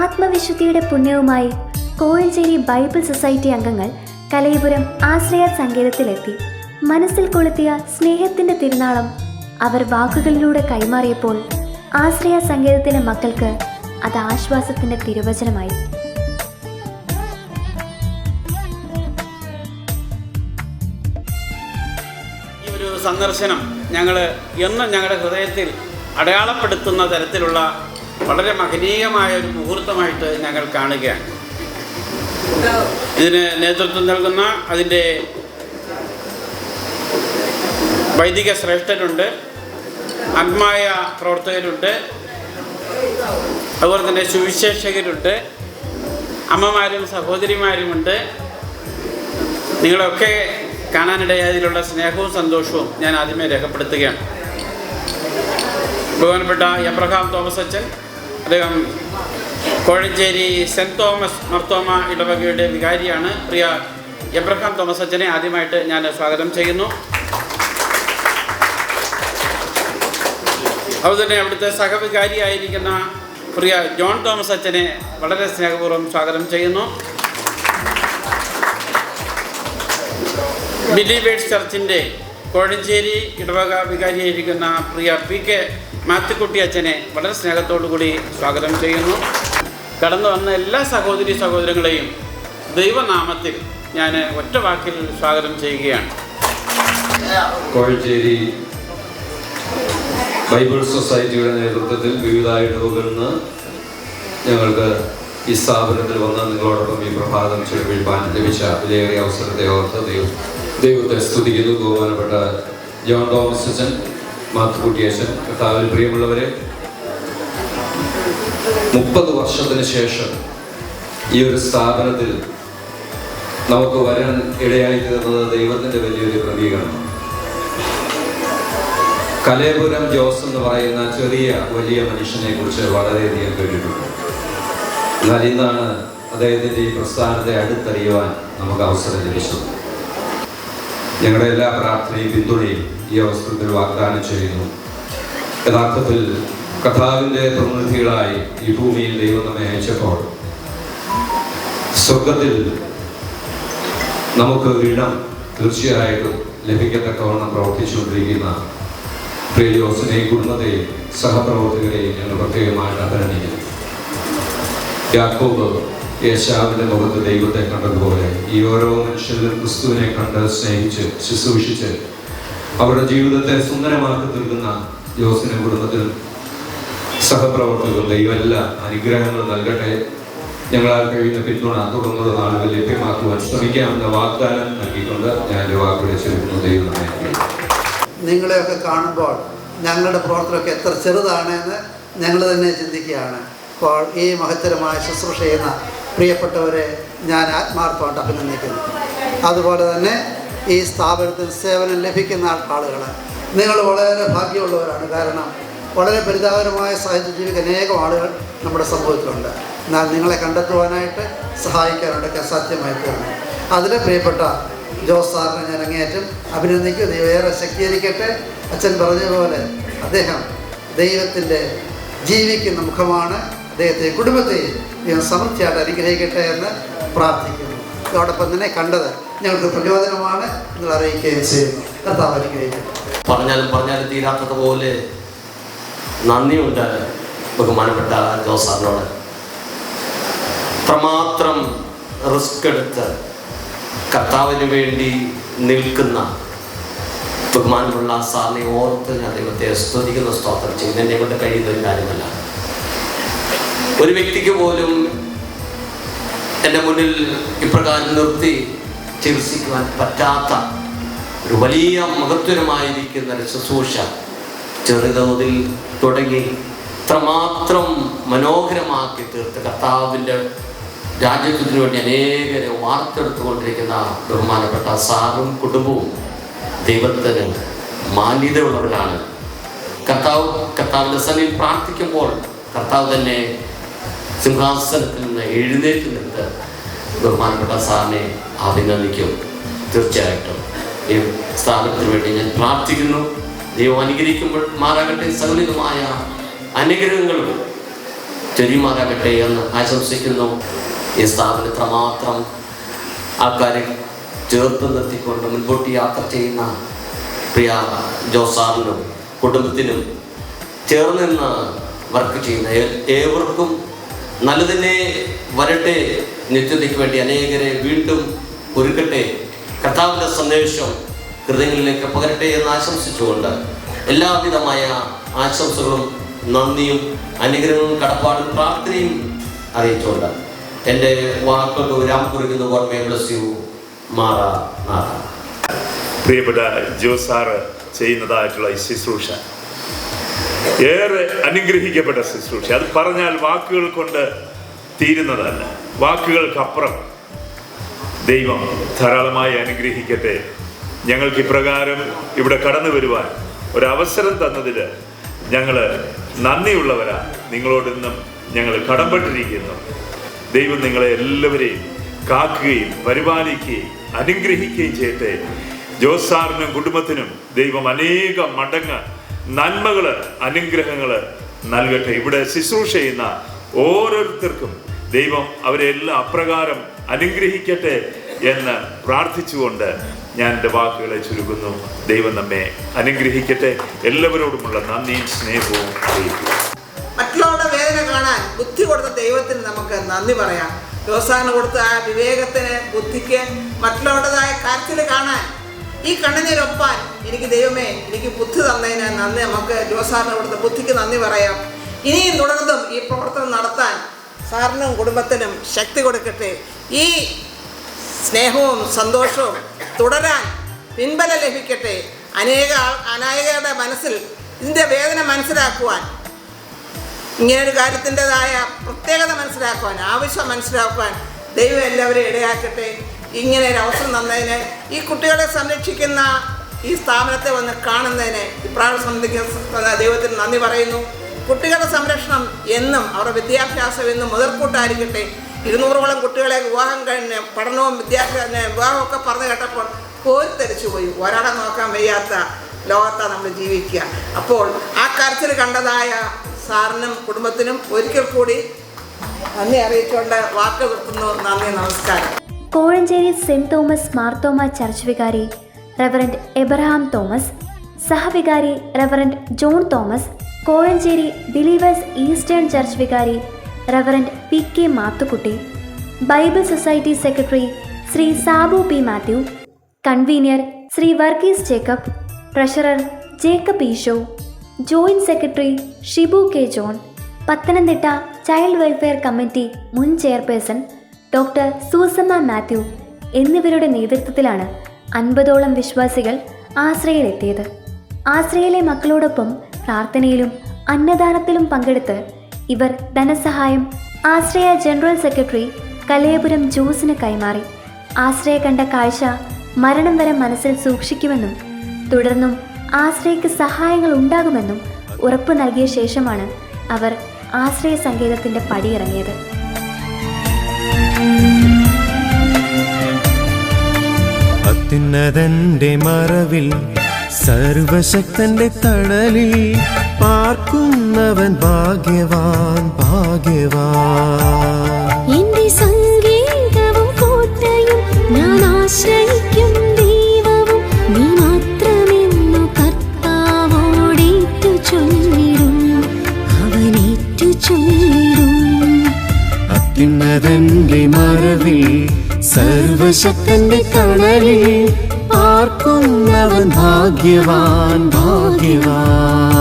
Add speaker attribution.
Speaker 1: ആത്മവിശുദ്ധിയുടെ പുണ്യവുമായി Kozhencherry Bible society അംഗങ്ങൾ കലയപുരം ആശ്രയ സങ്കേതത്തിലെത്തി. മനസ്സിൽ കൊളുത്തിയ സ്നേഹത്തിന്റെ തിരുനാളം അവർ വാക്കുകളിലൂടെ കൈമാറിയപ്പോൾ ആശ്രയ സങ്കേതത്തിലെ മക്കൾക്ക് അത് ആശ്വാസത്തിന്റെ തിരുവചനമായി.
Speaker 2: സന്ദർശനം ഞങ്ങൾ എന്നും ഞങ്ങളുടെ ഹൃദയത്തിൽ അടയാളപ്പെടുത്തുന്ന തരത്തിലുള്ള വളരെ മഹനീയമായ ഒരു മുഹൂർത്തമായിട്ട് ഞങ്ങൾ കാണുകയാണ്. ഇതിന് നേതൃത്വം നൽകുന്ന അതിന്റെ വൈദിക ശ്രേഷ്ഠരുണ്ട് ആത്മായ പ്രവർത്തകരുണ്ട് അതുപോലെ തന്നെ സുവിശേഷകരുണ്ട് അമ്മമാരും സഹോദരിമാരുമുണ്ട്. നിങ്ങളൊക്കെ കാണാനിടയായതിലുള്ള സ്നേഹവും സന്തോഷവും ഞാൻ ആദ്യമേ രേഖപ്പെടുത്തുകയാണ്. ബഹുമാനപ്പെട്ട എബ്രഹാം തോമസ് അച്ഛൻ അദ്ദേഹം കോഴഞ്ചേരി സെന്റ് തോമസ് മർത്തോമ ഇടവകയുടെ വികാരിയാണ്. പ്രിയ എബ്രഹാം തോമസ് അച്ഛനെ ആദ്യമായിട്ട് ഞാൻ സ്വാഗതം ചെയ്യുന്നു. അതുതന്നെ തന്നെ അവിടുത്തെ സഹവികാരിയായിരിക്കുന്ന പ്രിയ ജോൺ തോമസ് അച്ഛനെ വളരെ സ്നേഹപൂർവം സ്വാഗതം ചെയ്യുന്നു. ബിലീവേഴ്സ് ചർച്ചിന്റെ കോഴഞ്ചേരി ഇടവക വികാരിയായിരിക്കുന്ന പ്രിയ പി കെ മാത്തുക്കുട്ടി അച്ഛനെ വളരെ സ്നേഹത്തോടു കൂടി സ്വാഗതം ചെയ്യുന്നു. കടന്നു വന്ന എല്ലാ സഹോദരി സഹോദരങ്ങളെയും ദൈവനാമത്തിൽ ഞാൻ ഒറ്റ വാക്കിൽ സ്വാഗതം ചെയ്യുകയാണ്.
Speaker 3: കോഴഞ്ചേരി ബൈബിൾ സൊസൈറ്റിയുടെ നേതൃത്വത്തിൽ വിവിധ ഇടവുകളിൽ നിന്ന് ഞങ്ങൾക്ക് ഈ സ്ഥാപനത്തിൽ വന്ന് നിങ്ങളോടൊപ്പം ഈ പ്രഭാതം ചെലവഴിപ്പാൻ ലഭിച്ച വിലയേറിയ അവസരത്തെ ഓർത്ത് ദൈവം ദൈവത്തെ സ്തുതിക്കുന്നു. ബഹുമാനപ്പെട്ട ജോൺ തോമസ് അച്ഛൻ മാത്തുക്കുട്ടി അച്ഛൻ കർത്താവിൽ പ്രിയമുള്ളവരെ മുപ്പത് വർഷത്തിന് ശേഷം ഈ ഒരു സ്ഥാപനത്തിൽ നമുക്ക് വരാൻ ഇടയായി തീർന്നത് ദൈവത്തിന്റെ വലിയൊരു പ്രതീകമാണ്. കലേപുരം ജോസ് എന്ന് പറയുന്ന ചെറിയ വലിയ മനുഷ്യനെ കുറിച്ച് വളരെയധികം കേട്ടിട്ടുണ്ട്. എന്നാൽ ഇന്നാണ് അദ്ദേഹത്തിന്റെ ഈ പ്രസ്ഥാനത്തെ അടുത്തറിയുവാൻ നമുക്ക് അവസരം ലഭിച്ചത്. ഞങ്ങളുടെ എല്ലാ പ്രാർത്ഥനയും പിന്തുണയും ഈ അവസരത്തിൽ വാഗ്ദാനം ചെയ്യുന്നു. യഥാർത്ഥത്തിൽ കഥാവിന്റെ പ്രതിനിധികളായി ഈ ഭൂമിയിൽ ദൈവം നമ്മെ അയച്ചപ്പോൾ സ്വർഗത്തിൽ നമുക്ക് ഇടം തീർച്ചയായിട്ടും ലഭിക്കത്തക്കവണ്ണം പ്രവർത്തിച്ചുകൊണ്ടിരിക്കുന്ന പ്രിയോസിനെയും കുടുംബത്തെയും സഹപ്രവർത്തകരെയും ഞങ്ങൾ പ്രത്യേകമായിട്ട് അഭിനന്ദിക്കുന്നു യാക്കോബ് യേശാവിന്റെ മുഖത്ത് ദൈവത്തെ കണ്ടതുപോലെ ഈ ഓരോ മനുഷ്യരിലും ക്രിസ്തുവിനെ കണ്ട് സ്നേഹിച്ച് ശുശ്രൂഷിച്ച് അവരുടെ ജീവിതത്തെ സുന്ദരമാക്കി തീർക്കുന്ന ജോസിന്റെ കുടുംബത്തിൽ സഹപ്രവർത്തകർ ദൈവം എല്ലാ അനുഗ്രഹങ്ങൾ നൽകട്ടെ. ഞങ്ങളാൽ കഴിയുന്ന പിന്തുണ തുടർന്നുള്ള നാളുകൾ ലഭ്യമാക്കുവാൻ ശ്രമിക്കാമെന്ന വാഗ്ദാനം നൽകിക്കൊണ്ട് ഞാൻ എന്റെ വാക്കുകളെ ചെലുത്തുന്നു ദൈവം
Speaker 4: നിങ്ങളെയൊക്കെ കാണുമ്പോൾ ഞങ്ങളുടെ പ്രവർത്തനമൊക്കെ എത്ര ചെറുതാണ് എന്ന് ഞങ്ങൾ തന്നെ ചിന്തിക്കുകയാണ്. അപ്പോൾ ഈ മഹത്തരമായ ശുശ്രൂഷ ചെയ്യുന്ന പ്രിയപ്പെട്ടവരെ ഞാൻ ആത്മാർത്ഥമായിട്ട് അഭിനന്ദിക്കുന്നു അതുപോലെ തന്നെ ഈ സ്ഥാപനത്തിൽ സേവനം ലഭിക്കുന്ന ആളുകൾ നിങ്ങൾ വളരെ ഭാഗ്യമുള്ളവരാണ്. കാരണം വളരെ പരിതാപകരമായ സാഹചര്യം ജീവിക്കുന്ന അനേകം ആളുകൾ നമ്മുടെ സമൂഹത്തിലുണ്ട്. എന്നാൽ നിങ്ങളെ കണ്ടെത്തുവാനായിട്ട് സഹായിക്കാനായിട്ടൊക്കെ സാധ്യമായി തീർന്നു. അതിൽ പ്രിയപ്പെട്ട ജോസ് സാറിനെ ഞാൻ അങ്ങേയറ്റം അഭിനന്ദിക്കും ദൈവേറെ ശക്തീകരിക്കട്ടെ. അച്ഛൻ പറഞ്ഞതുപോലെ അദ്ദേഹം ദൈവത്തിന്റെ ജീവിക്കുന്ന മുഖമാണ്. അദ്ദേഹത്തെ കുടുംബത്തെ ദൈവം സമൃദ്ധിയായിട്ട് അനുഗ്രഹിക്കട്ടെ എന്ന് പ്രാർത്ഥിക്കുന്നു. അതോടൊപ്പം തന്നെ കണ്ടത് ഞങ്ങൾക്ക് പ്രചോദനമാണ് നിങ്ങൾ അറിയിക്കുകയും ചെയ്യുന്നു. കർത്താവ് അനുഗ്രഹിക്കട്ടെ.
Speaker 5: പറഞ്ഞാലും പറഞ്ഞാലും തീരാത്തതുപോലെ നന്ദിയുണ്ട് ബഹുമാനപ്പെട്ട ജോസാറിനോട് അത്രമാത്രം റിസ്ക് എടുത്ത് കർത്താവിന് വേണ്ടി നിൽക്കുന്ന ബഹുമാനമുള്ള സാറിനെ ഓർത്ത് ഞാൻ ദൈവത്തെ സ്തുതിക്കുന്ന സ്തോത്രം ചെയ്യുന്നതിനെ കൊണ്ട് കഴിയുന്ന ഒരു കാര്യമല്ല. ഒരു വ്യക്തിക്ക് പോലും എന്റെ മുന്നിൽ ഇപ്രകാരം നിർത്തി ചികിത്സിക്കുവാൻ പറ്റാത്ത ഒരു വലിയ മഹത്വരമായിരിക്കുന്ന ഒരു ശുശ്രൂഷ ചെറുതോതിൽ തുടങ്ങി ഇത്രമാത്രം മനോഹരമാക്കി തീർത്ത് കർത്താവിന്റെ രാജ്യത്വത്തിന് വേണ്ടി അനേകരെ വാർത്തെടുത്തുകൊണ്ടിരിക്കുന്ന ബഹുമാനപ്പെട്ട സാറും കുടുംബവും ദൈവത്തിന് മാന്യതയുള്ളവരാണ്. കർത്താവ് കർത്താവിന്റെ സന്നിധിയിൽ പ്രാർത്ഥിക്കുമ്പോൾ കർത്താവ് തന്നെ സിംഹാസനത്തിൽ നിന്ന് എഴുന്നേറ്റ് നിന്ന് ബഹുമാനപ്പെട്ട സാറിനെ അഭിനന്ദിക്കും. തീർച്ചയായിട്ടും ഈ സ്ഥാനത്തിന് വേണ്ടി ഞാൻ പ്രാർത്ഥിക്കുന്നു. ദൈവം അനുഗ്രഹിക്കുമ്പോൾ മാറാകട്ടെ സകലിതമായ അനുഗ്രഹങ്ങളും ചൊരിയുമാറാകട്ടെ എന്ന് ആശംസിക്കുന്നു. ഈ സ്ഥാപനം ഇത്രമാത്രം ആ കാര്യം ചേർത്ത് നിർത്തിക്കൊണ്ട് മുൻപോട്ട് യാത്ര ചെയ്യുന്ന പ്രിയ ജോസാറിനും കുടുംബത്തിനും ചേർന്ന് വർക്ക് ചെയ്യുന്ന ഏവർക്കും നല്ലതിനെ വരട്ടെ നിത്യതയ്ക്ക് വേണ്ടി അനേകരെ വീണ്ടും ഒരുക്കട്ടെ. കർത്താവിന്റെ സന്ദേശം ഹൃദയങ്ങളിലേക്ക് പകരട്ടെ എന്ന് ആശംസിച്ചുകൊണ്ട് എല്ലാവിധമായ ആശംസകളും നന്ദിയും അനുഗ്രഹവും കടപ്പാടും പ്രാർത്ഥനയും അറിയിച്ചുകൊണ്ട് എന്റെ വാക്കുകൾക്ക് രാം കുറിക്കുന്ന ഓർമ്മയെ യു മാറ നാഥ.
Speaker 6: പ്രിയപ്പെട്ട ജോസാറ് ചെയ്യുന്നതായിട്ടുള്ള ശുശ്രൂഷ. ഏറെ അനുഗ്രഹിക്കപ്പെട്ട ശുശ്രൂഷ. അത് പറഞ്ഞാൽ വാക്കുകൾ കൊണ്ട് തീരുന്നതല്ല. വാക്കുകൾക്കപ്പുറം ദൈവം ധാരാളമായി അനുഗ്രഹിക്കട്ടെ. ഞങ്ങൾക്ക് ഇപ്രകാരം ഇവിടെ കടന്നു വരുവാൻ ഒരവസരം തന്നതിൽ ഞങ്ങൾ നന്ദിയുള്ളവരാ. നിങ്ങളോട് നിന്നും ഞങ്ങൾ കടംപെട്ടിരിക്കുന്നു ദൈവം നിങ്ങളെ എല്ലാവരെയും കാക്കുകയും പരിപാലിക്കുകയും അനുഗ്രഹിക്കുകയും ചെയ്യട്ടെ. ജോസാറിനും കുടുംബത്തിനും ദൈവം അനേകം മടങ്ങ് നന്മകൾ അനുഗ്രഹങ്ങൾ നൽകട്ടെ. ഇവിടെ ശുശ്രൂഷ ചെയ്യുന്ന ഓരോരുത്തർക്കും ദൈവം അവരെ എല്ലാം അപ്രകാരം അനുഗ്രഹിക്കട്ടെ എന്ന് പ്രാർത്ഥിച്ചുകൊണ്ട് ഞാൻ എന്റെ വാക്കുകളെ ചുരുക്കുന്നു. ദൈവം നമ്മെ അനുഗ്രഹിക്കട്ടെ. എല്ലാവരോടുമുള്ള നന്ദിയും സ്നേഹവും അറിയിക്കുക
Speaker 7: മറ്റുള്ളവരുടെ വേദന കാണാൻ ബുദ്ധി കൊടുത്ത ദൈവത്തിന് നമുക്ക് നന്ദി പറയാം. ജോസാറിന് കൊടുത്ത ആ വിവേകത്തിന് ബുദ്ധിക്ക് മറ്റുള്ളവരുടേതായ കാര്യത്തിൽ കാണാൻ ഈ കണ്ണിനൊപ്പാൻ എനിക്ക് ദൈവമേ എനിക്ക് ബുദ്ധി തന്നതിന് നന്ദി. നമുക്ക് ജോസാറിന് കൊടുത്ത ബുദ്ധിക്ക് നന്ദി പറയാം. ഇനിയും തുടർന്നും ഈ പ്രവർത്തനം നടത്താൻ സാറിനും കുടുംബത്തിനും ശക്തി കൊടുക്കട്ടെ. ഈ സ്നേഹവും സന്തോഷവും തുടരാൻ പിൻബലം ലഭിക്കട്ടെ. അനേക ആൾ അനേകരുടെ മനസ്സിൽ ഇതിന്റെ വേദന മനസ്സിലാക്കുവാൻ ഇങ്ങനൊരു കാര്യത്തിന്റെതായ പ്രത്യേകത മനസ്സിലാക്കുവാൻ ആവശ്യം മനസ്സിലാക്കുവാൻ ദൈവം എല്ലാവരെയും ഇടയാക്കട്ടെ. ഇങ്ങനെ ഒരു അവസരം തന്നതിന് ഈ കുട്ടികളെ സംരക്ഷിക്കുന്ന ഈ സ്ഥാപനത്തെ വന്ന് കാണുന്നതിന് ഇപ്രാവശ്യം സംബന്ധിക്കുന്ന ദൈവത്തിന് നന്ദി പറയുന്നു. കുട്ടികളുടെ സംരക്ഷണം എന്നും അവരുടെ വിദ്യാഭ്യാസം എന്നും മുതൽക്കൂട്ടായിരിക്കട്ടെ. ഇരുന്നൂറോളം കുട്ടികളെ വിവാഹം കഴിഞ്ഞ് പഠനവും വിദ്യാഭ്യാസ വിവാഹമൊക്കെ പറഞ്ഞു കേട്ടപ്പോൾ കോരിത്തരിച്ചു പോയി. ഒരാളെ നോക്കാൻ വയ്യാത്ത ലോകത്താണ് നമ്മൾ ജീവിക്കുക. അപ്പോൾ ആ കരച്ചിൽ കണ്ടതായ സാറിനും കുടുംബത്തിനും ഒരിക്കൽ കൂടി നന്ദി അറിയിച്ചുകൊണ്ട് വാക്ക് നിർത്തുന്നു നന്ദി നമസ്കാരം.
Speaker 1: Kozhencherry saint Thomas Marthoma church വികാരി reverend Abraham Thomas സഹവികാരി reverend John Thomas Kozhencherry believers eastern church വികാരി reverend P K Mathukutty bible society secretary Shri Sabu P Mathew convener Shri Varghese Jacob treasurer Jacob Isho joint secretary Shibu K John Pathanamthitta child welfare committee മുൻ chairperson doctor Susamma Mathew എന്നിവരുടെ നേതൃത്വത്തിലാണ് അൻപതോളം വിശ്വാസികൾ ആശ്രയിലെത്തിയത്. ആശ്രയിലെ മക്കളോടൊപ്പം പ്രാർത്ഥനയിലും അന്നദാനത്തിലും പങ്കെടുത്ത് ഇവർ ധനസഹായം ആശ്രയ ജനറൽ സെക്രട്ടറി കലയപുരം ജോസിന് കൈമാറി. ആശ്രയ കണ്ട കാഴ്ച മരണം വരെ മനസ്സിൽ സൂക്ഷിക്കുമെന്നും തുടർന്നും ആശ്രയക്ക് സഹായങ്ങൾ ഉണ്ടാകുമെന്നും ഉറപ്പു നൽകിയ ശേഷമാണ് അവർ ആശ്രയ സങ്കേതത്തിന്റെ പടിയിറങ്ങിയത്.
Speaker 8: അത്യുന്നതന്റെ മറവിൽ സർവശക്തന്റെ തണലിൽ പാർക്കുന്നവൻ ഭാഗ്യവാൻ ഭാഗ്യവാൻ.
Speaker 9: എന്റെ സംഗീതവും കോട്ടയും ഞാൻ
Speaker 8: അത്യുന്നതന്റെ മറവിൽ സർവശക്തന്റെ തണലിൽ പാർക്കുന്നവൻ ഭാഗ്യവാൻ ഭാഗ്യവാൻ.